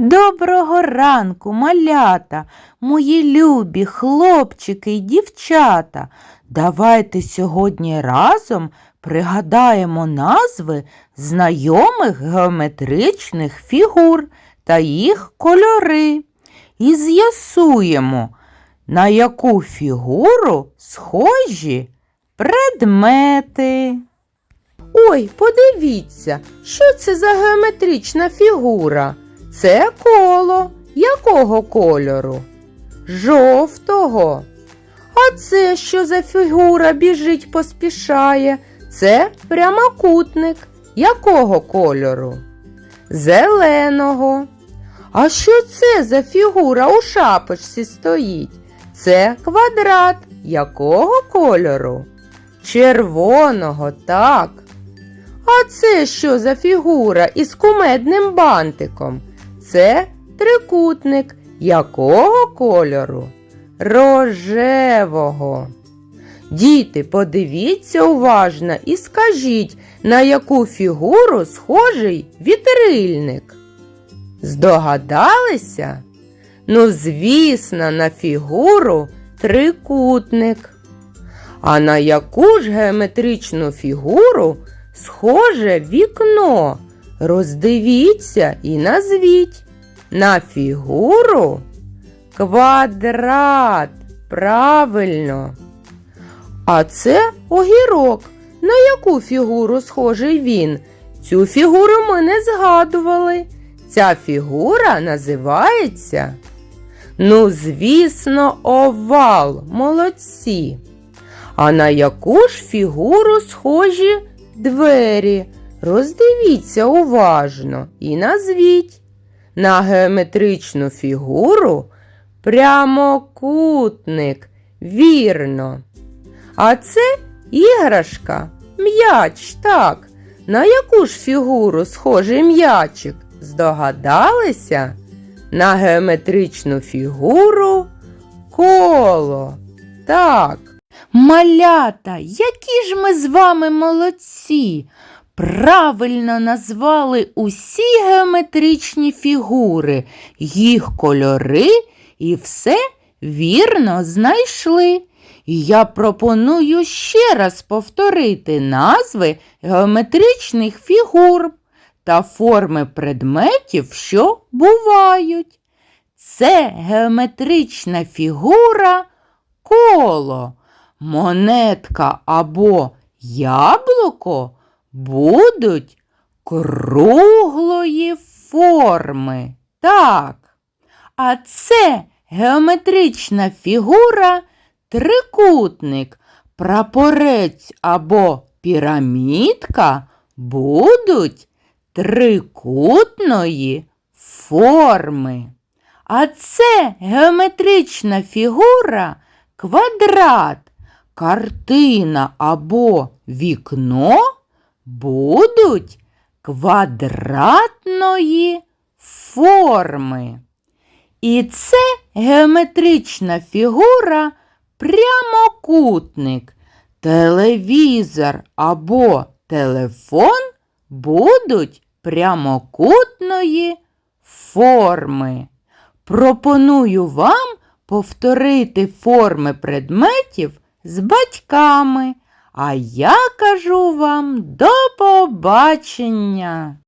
Доброго ранку, малята, мої любі хлопчики й дівчата. Давайте сьогодні разом пригадаємо назви знайомих геометричних фігур та їх кольори і з'ясуємо, на яку фігуру схожі предмети. Ой, подивіться, що це за геометрична фігура? Це коло. Якого кольору? Жовтого. А це що за фігура біжить поспішає? Це прямокутник. Якого кольору? Зеленого. А що це за фігура у шапочці стоїть? Це квадрат. Якого кольору? Червоного, так. А це що за фігура із кумедним бантиком? Це трикутник. Якого кольору? Рожевого. Діти, подивіться уважно і скажіть, на яку фігуру схожий вітрильник. Здогадалися? Ну, звісно, на фігуру трикутник. А на яку ж геометричну фігуру схоже вікно? Роздивіться і назвіть. На фігуру квадрат. Правильно. А це огірок. На яку фігуру схожий він? Цю фігуру ми не згадували. Ця фігура називається. Ну, звісно, овал. Молодці. А на яку ж фігуру схожі двері? Роздивіться уважно і назвіть. На геометричну фігуру прямокутник. Вірно. А це іграшка, м'яч, так. На яку ж фігуру схожий м'ячик? Здогадалися? На геометричну фігуру коло. Так. Малята, які ж ми з вами молодці! Правильно назвали усі геометричні фігури, їх кольори і все вірно знайшли. Я пропоную ще раз повторити назви геометричних фігур та форми предметів, що бувають. Це геометрична фігура коло, монетка або яблуко будуть круглої форми. Так. А це геометрична фігура трикутник, прапорець або пірамідка будуть трикутної форми. А це геометрична фігура квадрат, картина або вікно будуть квадратної форми. І це геометрична фігура прямокутник, телевізор або телефон будуть прямокутної форми. Пропоную вам повторити форми предметів з батьками. А я кажу вам до побачення!